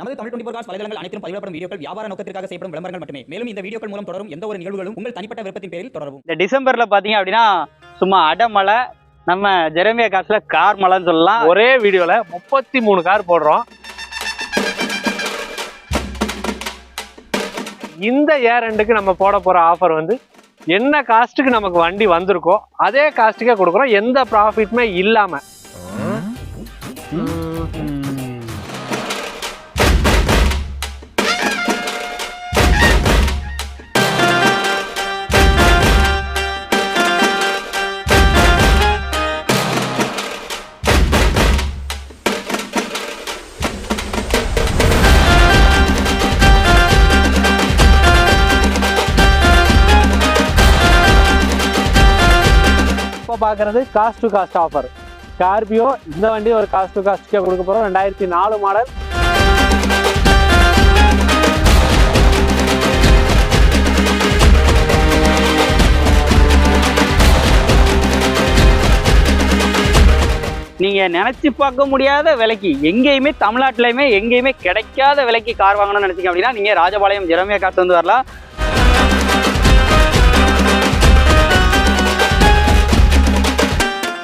நமது Tamil twenty cos வலைதளங்கள் அனைத்தும் பதிவிடப்படும் வீடியோக்கள் வியாபார நோக்கத்திற்காக செய்யப்படும் விளம்பரங்கள் மட்டுமே. மேலும் இந்த வீடியோக்கள் மூலம் தொடரும் எந்த ஒரு நிகழ்வுகளும் உங்கள் தனிப்பட்ட விருப்பத்தின் பேரில் தொடரவும். இந்த டிசம்பர்ல பாத்தீங்க அப்படின்னா சும்மா அடமழை நம்ம ஜெரமியா காசுல கார் மழைன்னு சொல்லலாம். ஒரே வீடியோல முப்பத்தி மூணு கார் போடுறோம். இந்த ஏர் ரெண்டுக்கு நம்ம போட போற ஆஃபர் வந்து என்ன காஸ்ட்டுக்கு நமக்கு வண்டி வந்திருக்கோ அதே காஸ்ட்டுக்கே கொடுக்குறோம். எந்த ப்ராஃபிட்டுமே இல்லாம. இப்போ பார்க்குறது cost to cost offer Scorpio இந்த வண்டி ஒரு காஸ்ட் டு காஸ்ட்டுக்கே கொடுக்க போகிறோம் ரெண்டாயிரத்தி நாலு மாடல் நீங்க நினைச்சு பார்க்க முடியாத விலைக்கு எங்கேயுமே தமிழ்நாட்டிலையுமே எங்கேயுமே கிடைக்காத விலைக்கு கார் வாங்கணும்னு நினச்சிங்க அப்படின்னா நீங்க ராஜபாளையம் ஜெரமியா காசு வந்து வரலாம்.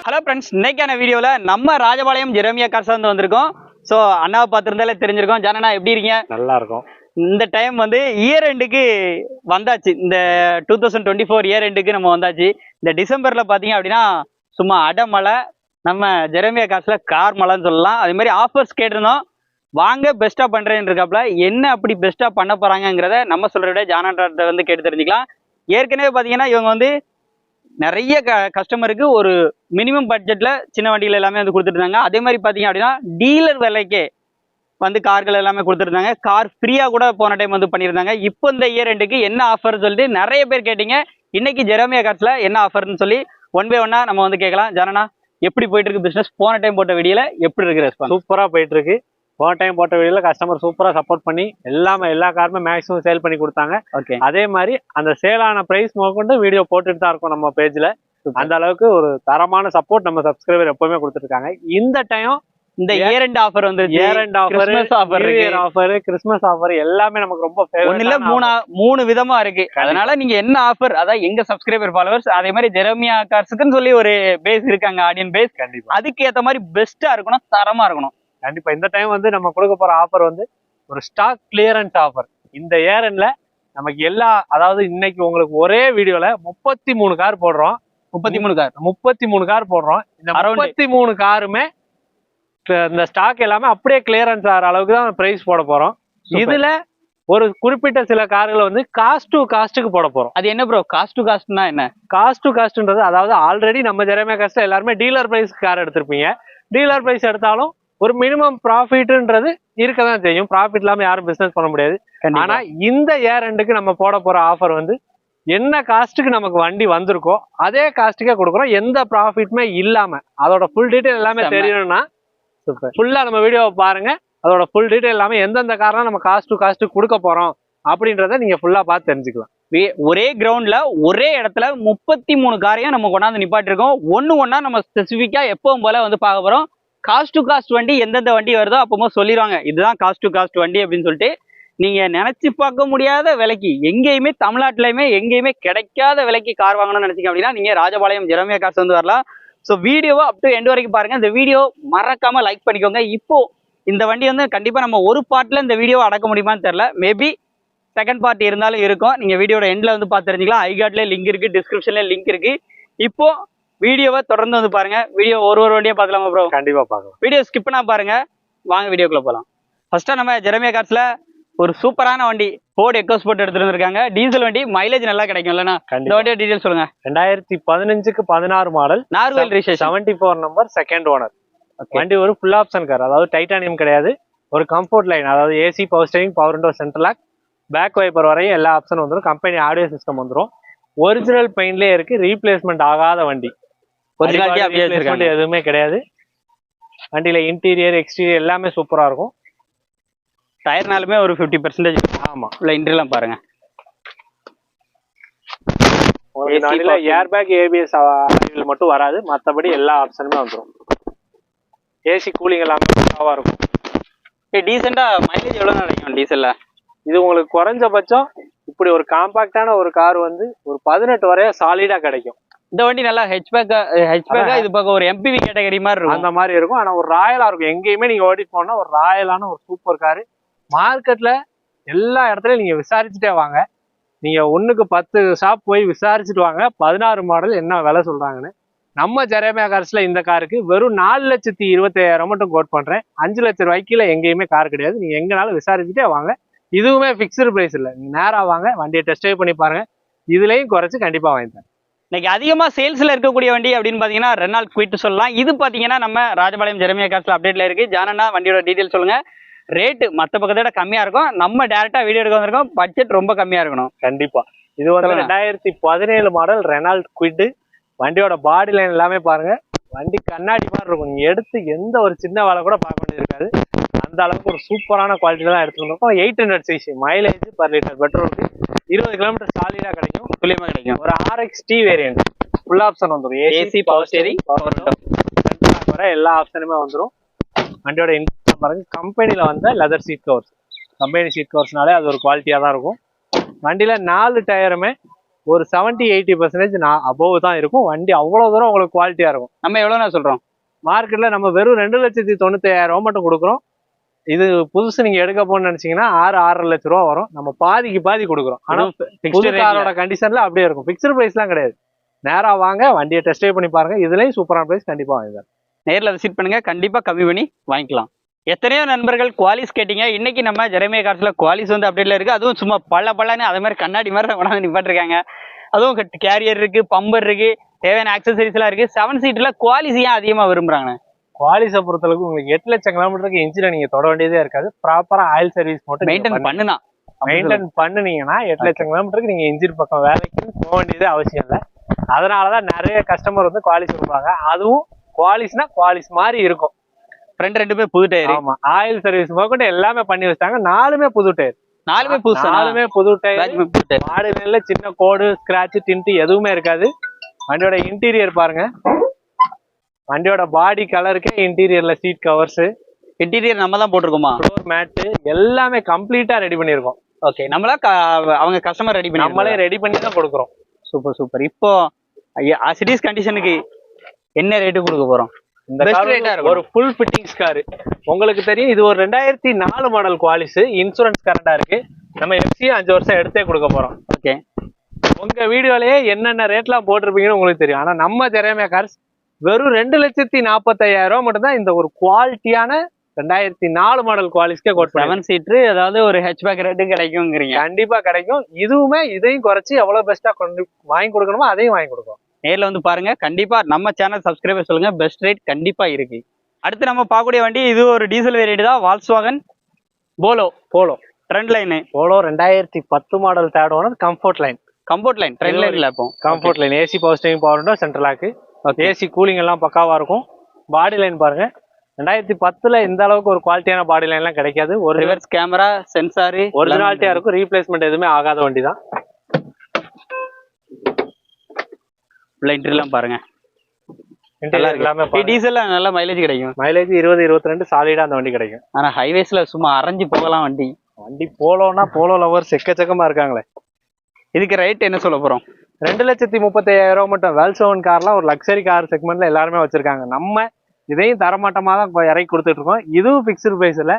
ஹலோ ஃப்ரெண்ட்ஸ் இன்னைக்கான வீடியோவில் நம்ம ராஜபாளையம் ஜெரமியா காசு வந்து வந்திருக்கோம். ஸோ அண்ணாவை பார்த்துருந்தாலே தெரிஞ்சிருக்கோம். ஜனனா எப்படி இருக்கீங்க? நல்லா இருக்கும் இந்த டைம் வந்து இயர் எண்டுக்கு வந்தாச்சு. இந்த two thousand twenty four year எண்டுக்கு நம்ம வந்தாச்சு. இந்த டிசம்பர்ல பாத்தீங்க அப்படின்னா சும்மா அடமழை நம்ம ஜெரமியா காசுல கார் மழைன்னு சொல்லலாம். அதே மாதிரி ஆஃபர்ஸ் கேட்டிருந்தோம். வாங்க பெஸ்டா பண்றேன்னு இருக்காப்ல என்ன அப்படி பெஸ்டா பண்ண போறாங்கங்கிறத நம்ம விட ஜானாட்ட வந்து கேட்டு தெரிஞ்சுக்கலாம். ஏற்கனவே பாத்தீங்கன்னா இவங்க வந்து நிறைய க கஸ்டமருக்கு ஒரு மினிமம் பட்ஜெட்டில் சின்ன வண்டிகள் எல்லாமே வந்து கொடுத்துருந்தாங்க அதே மாதிரி பார்த்தீங்க அப்படின்னா டீலர் விலைக்கே வந்து கார்கள் எல்லாமே கொடுத்துருந்தாங்க கார் ஃப்ரீயாக கூட போன டைம் வந்து பண்ணியிருந்தாங்க. இப்போ இந்த இயர் ரெண்டுக்கு என்ன ஆஃபர் சொல்லிட்டு நிறைய பேர் கேட்டீங்க. இன்னைக்கு ஜெரமியா கார்ஸில் என்ன ஆஃபர்னு சொல்லி ஒன் பை ஒன்னாக நம்ம வந்து கேட்கலாம். ஜனனா எப்படி போயிட்டு இருக்கு பிஸ்னஸ் போன டைம் போட்ட வீடியோவில் எப்படி இருக்கு ரெஸ்பான்ஸ் சூப்பரா போயிட்டு இருக்கு. போன டைம் போட்ட வீடியோல கஸ்டமர் சூப்பரா சப்போர்ட் பண்ணி எல்லாமே எல்லா காருமே மேக்ஸிமம் சேல் பண்ணி கொடுத்தாங்க. ஓகே அதே மாதிரி அந்த சேலான பிரைஸ் முதற்கொண்டு வீடியோ போட்டுட்டு தான் இருக்கும் நம்ம பேஜ்ல அந்த அளவுக்கு ஒரு தரமான சப்போர்ட் நம்ம சப்ஸ்கிரைபர் எப்பவுமே கொடுத்துருக்காங்க இந்த டைம் இந்த இயர் ரெண்டு ஆஃபர் வந்து இயர் அண்ட் ஆஃபர் இருக்கு. இயர் ஆஃபர் கிறிஸ்மஸ் ஆஃபர் எல்லாமே நமக்கு ரொம்ப ஒண்ணு இல்ல மூணு மூணு விதமா இருக்கு. அதனால நீங்க என்ன ஆஃபர் அதான் எங்க சப்ஸ்கிரைபர் ஃபாலோவர்ஸ் அதே மாதிரி ஜெரமியா கார்ஸுக்குன்னு சொல்லி ஒரு பேஸ் இருக்காங்க ஆடியன் பேஸ். கண்டிப்பா. அதுக்கு ஏத்த மாதிரி பெஸ்டா இருக்கணும் தரமா இருக்கணும். கண்டிப்பா. இந்த டைம் வந்து நம்ம கொடுக்க போற ஆஃபர் வந்து ஒரு ஸ்டாக் கிளியரன்ஸ் ஆஃபர் இந்த ஏரன்ல நமக்கு எல்லா அதாவது இன்னைக்கு உங்களுக்கு ஒரே வீடியோல முப்பத்தி மூணு கார் போடுறோம். முப்பத்தி மூணு கார் முப்பத்தி மூணு கார் போடுறோம். இந்த. முப்பத்தி மூணு காருமே இந்த ஸ்டாக் எல்லாமே அப்படியே கிளியரன்ஸ் ஆகிற அளவுக்கு தான் பிரைஸ் போட போறோம். இதுல ஒரு குறிப்பிட்ட சில கார்களை வந்து காஸ்ட் டு காஸ்ட்டுக்கு போட போறோம். அது என்ன ப்ரோ காஸ்ட் டு காஸ்ட்னா என்ன? காஸ்ட் டு காஸ்ட்ன்றது அதாவது ஆல்ரெடி நம்ம ஜெரமே காஸ்ட்ல எல்லாருமே டீலர் பிரைஸ் கார் எடுத்திருப்பீங்க. டீலர் பிரைஸ் எடுத்தாலும் ஒரு மினிமம் ப்ராஃபிட்ன்றது இருக்க தான் செய்யும். ப்ராஃபிட் இல்லாம யாரும் பிசினஸ் பண்ண முடியாது. ஆனா இந்த ஏர் ரெண்டுக்கு நம்ம போட போற ஆஃபர் வந்து என்ன காஸ்ட்டுக்கு நமக்கு வண்டி வந்திருக்கோ அதே காஸ்ட்டுக்கே கொடுக்குறோம். எந்த ப்ராஃபிட்டுமே இல்லாம அதோட ஃபுல் டீடைல் எல்லாமே. தெரியணும்னா சூப்பர். ஃபுல்லா நம்ம வீடியோவை பாருங்க. அதோட ஃபுல் டீடைல் எல்லாமே எந்தெந்த கார்லாம் நம்ம காஸ்ட் டு காஸ்ட் கொடுக்க போறோம் அப்படின்றத நீங்க ஃபுல்லா பார்த்து தெரிஞ்சுக்கலாம். ஒரே கிரவுண்ட்ல ஒரே இடத்துல முப்பத்தி மூணு காரையும் நம்ம கொண்டாந்து நிப்பாட்டிருக்கோம். ஒண்ணு ஒண்ணா நம்ம ஸ்பெசிஃபிக்கா எப்பவும் போல வந்து பார்க்க போறோம். காஸ்ட் டு காஸ்ட் வண்டி எந்தெந்த வண்டி வருதோ அப்போமோ சொல்லிடுவாங்க இதுதான் காஸ்ட் டு காஸ்ட் வண்டி அப்படின்னு சொல்லிட்டு நீங்கள் நினச்சி பார்க்க முடியாத விலைக்கு எங்கேயுமே தமிழ்நாட்டிலையுமே எங்கேயுமே கிடைக்காத விலைக்கு கார் வாங்கணும்னு நினச்சிங்க அப்படின்னா நீங்கள் ராஜபாளையம் ஜெரமியா காசு வந்து வரலாம். ஸோ வீடியோவை அப் டு எண்ட் வரைக்கும் பாருங்கள் இந்த வீடியோ மறக்காமல் லைக் பண்ணிக்கோங்க. இப்போ இந்த வண்டி வந்து கண்டிப்பாக நம்ம ஒரு பார்ட்டில் இந்த வீடியோவை அடக்க முடியுமான்னு தெரில மேபி செகண்ட் பார்ட் இருந்தாலும் இருக்கும். நீங்கள் வீடியோட எண்டில் வந்து பார்த்து தெரிஞ்சுக்கலாம். ஐகார்ட்லேயே லிங்க் இருக்குது டிஸ்கிரிப்ஷன்லேயே லிங்க் இருக்குது இப்போது வீடியோவை தொடர்ந்து வந்து பாருங்க. வீடியோ ஒரு ஒரு வண்டியா பார்க்கலாமா ப்ரோ கண்டிப்பா பார்க்கலாம். வீடியோ ஸ்கிப் பண்ணா பாருங்க. வாங்க வீடியோக்குள்ள போலாம். ஃபர்ஸ்டா நம்ம ஜெரமியா கார்ஸ்ல ஒரு சூப்பரான வண்டி ஃபோர்ட் எக்கோஸ்போர்ட் எடுத்துட்டு வந்திருக்காங்க. டீசல் வண்டி மைலேஜ் நல்லா கிடைக்கும் இல்லைன்னா இந்த வண்டியோட டீடைல் சொல்லுங்க. ரெண்டாயிரத்தி பதினஞ்சுக்கு பதினாறு model நார்வல் registration seventy four number second owner வண்டி ஒரு ஃபுல் ஆப்ஷன் கார் அதாவது டைட்டானியம் கிடையாது. ஒரு கம்ஃபர்ட் லைன் அதாவது AC power steering power window central lock back wiper வரையும் எல்லா ஆப்ஷன் வந்துடும் கம்பெனி ஆடியோ சிஸ்டம் வந்துடும் ஒரிஜினல் பெயிண்ட்லேயே இருக்கு. ரீப்ளேஸ்மெண்ட் ஆகாத வண்டி. ஒரிஜினாலிட்டி அப்படியே வச்சிருக்காங்க. எதுவுமே கிடையாது. வண்டியில இன்டீரியர் எக்ஸ்டீரியர் எல்லாமே சூப்பரா இருக்கும். டயர்னாலுமே ஒரு ஃபிஃப்டி பர்சன்டேஜ் ஆமா. உள்ள இன்ட்ரெலாம் பாருங்க. power ஏர் பேக் ஏபிஎஸ் மட்டும் வராது. மத்தபடி எல்லா ஆப்ஷனுமே வந்துடும் ஏசி கூலிங் எல்லாமே இருக்கும். டீசெண்டா மைலேஜ் எவ்வளவு கிடைக்கும் டீசல்ல இது உங்களுக்கு குறைஞ்சபட்சம் இப்படி ஒரு காம்பாக்டான ஒரு கார் வந்து ஒரு பதினெட்டு வரைய சாலிடா கிடைக்கும். இந்த வண்டி நல்லா ஹெச்பேக் ஹெச்பேக்கா இது பக்கம் ஒரு எம்பிவி கேட்டகரி மாதிரி இருக்கும். அந்த மாதிரி இருக்கும். ஆனா ஒரு ராயலா இருக்கும். எங்கேயுமே நீங்க ஓட்டிட்டு போனா ஒரு ராயலான ஒரு சூப்பர் காரு மார்க்கெட்ல எல்லா இடத்துலயும் நீங்க விசாரிச்சுட்டே வாங்க. நீங்க ஒண்ணுக்கு பத்து ஷாப் போய் விசாரிச்சுட்டு வாங்க. பதினாறு மாடல் என்ன விலை சொல்றாங்கன்னு. நம்ம ஜெரேமியா கார்ஸ்ல இந்த காருக்கு வெறும் நாலு லட்சத்தி இருபத்தாயிரம் மட்டும் கோட் பண்றேன். அஞ்சு லட்ச ரூபாய்க்குல எங்கேயுமே கார் கிடையாது. நீங்க எங்கனாலும் விசாரிச்சுட்டே வாங்க. இதுவுமே ஃபிக்ஸ்டு பிரைஸ் இல்லை. நீங்க நேரா வாங்க. வண்டியை டெஸ்ட் ட்ரைவ் பண்ணி பாருங்க. இதுலயும் குறைச்சு கண்டிப்பா வாங்கி தரேன். இன்னைக்கு அதிகமா சேல்ஸ்ல இருக்கக்கூடிய வண்டி அப்படின்னு பாத்தீங்கன்னா ரெனால் குவிட் சொல்லலாம். இது பாத்தீங்கன்னா நம்ம ராஜபாளையம் ஜெரமியா கார்ஸ்ல அப்டேட்ல இருக்கு. ஜானனா வண்டியோட டீடைல் சொல்லுங்க. ரேட்டு மத்த பக்கத்தை விட கம்மியா இருக்கும். நம்ம டேரக்டா வீடியோ எடுக்க வந்திருக்கோம். பட்ஜெட் ரொம்ப கம்மியா இருக்கணும். கண்டிப்பா. இது வந்து. ரெண்டாயிரத்தி பதினேழு மாடல் ரெனால்ட் குவிட் வண்டியோட பாடி லைன் எல்லாமே பாருங்க. வண்டி கண்ணாடி மாதிரி இருக்கும். எடுத்து எந்த ஒரு சின்ன வேலை கூட பார்க்க வேண்டியது இருக்காது அந்த அளவுக்கு ஒரு சூப்பரான குவாலிட்டி தான் வந்திருக்கோம். Eight hundred CC mileage per litre பெட்ரோலுக்கு இருபது கிலோமீட்டர் சாலிடா கிடைக்கும். துல்லியமா கிடைக்கும். ஒரு RX D variant full option வந்துடும் ஏசி பவர் ஸ்டேரிங் வர எல்லா ஆப்ஷனுமே வந்துடும் வண்டியோட இன்டீரியர் பாருங்க. கம்பெனில வந்த leather seat covers company seat கவர்ஸ்னாலே அது ஒரு குவாலிட்டியா தான் இருக்கும். வண்டியில நாலு டயருமே ஒரு 70 எயிட்டி பர்சன்டேஜ் நான் அபோவ் தான் இருக்கும். வண்டி அவ்வளவு தூரம் உங்களுக்கு குவாலிட்டியா இருக்கும். நம்ம எவ்வளவு சொல்றோம்? மார்க்கெட்ல நம்ம வெறும் ரெண்டு லட்சத்தி தொண்ணூத்தி ரூபா மட்டும் கொடுக்குறோம். இது புதுசு நீங்க எடுக்க போகணும்னு நினைச்சீங்கன்னா ஆறு ஆறரை லட்ச ரூபா வரும். நம்ம பாதிக்கு பாதி கொடுக்குறோம். ஆனா புது காரோட கண்டிஷன்ல அப்படியே இருக்கும். ஃபிக்ஸ்டு பிரைஸ்லாம் கிடையாது. நேரா வாங்க வண்டியை டெஸ்ட் ட்ரைவ் பண்ணி பாருங்க. இதுலயும் சூப்பரான பிரைஸ் கண்டிப்பா வாங்க நேர்ல விசிட் பண்ணுங்க. கண்டிப்பா கம்மி பண்ணி வாங்கிக்கலாம். எத்தனையோ நண்பர்கள் குவாலிஸ் கேட்டீங்க. இன்னைக்கு நம்ம ஜெரமியா கார்ஸ்ல குவாலிஸ் வந்து அப்டேட்ல இருக்கு. அதுவும் சும்மா பல பல்லன்னு அதே மாதிரி கண்ணாடி மாதிரி கொண்டாந்து நிப்பாட்டிருக்காங்க. அதுவும் கேரியர் இருக்கு பம்பர் இருக்கு தேவையான ஆக்சசரிஸ் எல்லாம் இருக்கு. செவன் சீட்ல குவாலிஸ் ஏன் அதிகமா விரும்புறாங்க குவாலிஸை பொறுத்தளவுக்கு உங்களுக்கு எட்டு லட்சம் கிலோமீட்டருக்கு இன்ஜினை நீங்க தொட வேண்டியதே இருக்காது. ப்ராப்பரா ஆயில் சர்வீஸ் மட்டும் மெயின்டைன் பண்ணுனா. மெயின்டைன் பண்ணுனீங்கன்னா எட்டு லட்சம் கிலோமீட்டருக்கு நீங்க இன்ஜின் பக்கம் வேலைக்கு போக வேண்டியதே அவசியம் இல்லை. அதனாலதான் நிறைய கஸ்டமர் வந்து குவாலிஸ் கொடுப்பாங்க. அதுவும் குவாலிஸ்னா குவாலிஸ் மாதிரி இருக்கும். ஃப்ரெண்ட் ரெண்டு பேர் புது டயர் ஆமா. ஆயில் சர்வீஸ் முதற்கொண்டு எல்லாமே பண்ணி வச்சிட்டாங்க. நாலுமே புது டயர் நாலுமே புதுசா? நாலுமே புது டயர் நாலுமே புது டயர் மாடுல சின்ன கோடு ஸ்கிராட்ச் டிண்ட் எதுவுமே இருக்காது. வண்டியோட இன்டீரியர் பாருங்க. வண்டியோட பாடி கலருக்கே இன்டீரியர்ல சீட் கவர்ஸ் இன்டீரியர் நம்ம தான் போட்டிருக்கோமா? ஃப்ளோர் மேட்டு எல்லாமே கம்ப்ளீட்டா ரெடி பண்ணியிருக்கோம். ஓகே நம்மளா அவங்க கஸ்டமர் ரெடி பண்ணி நம்மளே ரெடி பண்ணி தான் கொடுக்குறோம். சூப்பர் சூப்பர் இப்போ சிட்டிஸ் கண்டிஷனுக்கு என்ன ரேட்டு கொடுக்க போறோம். ஒரு ஃபுல் ஃபிட்டிங்ஸ் கார் உங்களுக்கு தெரியும் இது ஒரு ரெண்டாயிரத்தி நாலு மாடல் குவாலிஸ் இன்சூரன்ஸ் கரண்டா இருக்கு. நம்ம எஃப்சி அஞ்சு வருஷம் எடுத்தே கொடுக்க போறோம். ஓகே உங்க வீடியோலயே என்னென்ன ரேட்லாம் போட்டிருப்பீங்கன்னு உங்களுக்கு தெரியும். ஆனா நம்ம ஜெரேமியா கார்ஸ் வெறும் ரெண்டு லட்சத்தி நாற்பத்தையாயிரம் ரூபாய் மட்டும் தான் இந்த ஒரு குவாலிட்டியான ரெண்டாயிரத்தி நாலு மாடல் குவாலிஸ்க்கே கோட் செவன் சீட்ரு அதாவது ஒரு ஹெச்பேக் ரேட்டு கிடைக்குங்கிறீங்க கண்டிப்பா கிடைக்கும். இதுவுமே இதையும் குறைச்சி எவ்வளவு பெஸ்டா கொண்டு வாங்கி கொடுக்கணுமோ அதையும் வாங்கி கொடுக்கும் நேர்ல வந்து பாருங்க. கண்டிப்பா நம்ம சேனல் சப்ஸ்கிரைபர் சொல்லுங்க. பெஸ்ட் ரேட் கண்டிப்பா இருக்கு. அடுத்து நம்ம பார்க்கக்கூடிய வண்டி இது ஒரு டீசல் வேரியட் தான். Volkswagen Polo Polo trend line Polo ரெண்டாயிரத்தி பத்து model third owner comfort line comfort line trend லைன்ல இப்போ. Comfort line AC power steering power window central lock okay AC cooling எல்லாம் பக்காவா இருக்கும். பாடி லைன் பாருங்க. ரெண்டாயிரத்தி பத்துல இந்த அளவுக்கு ஒரு குவாலிட்டியான பாடி லைன்லாம் கிடைக்காது. ஒரு ரிவர்ஸ் கேமரா சென்சாரு ஒரிஜினாலிட்டியா இருக்கும். ரீப்ளேஸ்மெண்ட் எதுவுமே ஆகாத வண்டி தான் எல்லாம் பாருங்க. எல்லாமே டீசல்ல நல்ல மைலேஜ் கிடைக்கும். மைலேஜ் இருபது இருபத்தி ரெண்டு சாலிடா அந்த வண்டி கிடைக்கும். ஆனா ஹைவேஸ்ல சும்மா அரைஞ்சு போகலாம் வண்டி. வண்டி போலோனா போலோ லவர்ஸ் எக்கச்சக்கமா இருக்காங்களே. இதுக்கு ரேட் என்ன சொல்ல போறோம்? ரெண்டு லட்சத்தி முப்பத்தையாயிரம் ரூபாய் மட்டும் வேல்சோன் கார்லாம் ஒரு லக்ஸரி கார் செக்மெண்ட்ல எல்லாருமே வச்சிருக்காங்க. நம்ம இதையும் தரமாட்டமா தான் இறக்கி கொடுத்துட்டு இருக்கோம். இதுவும் பிக்சர் பிரைஸ் இல்ல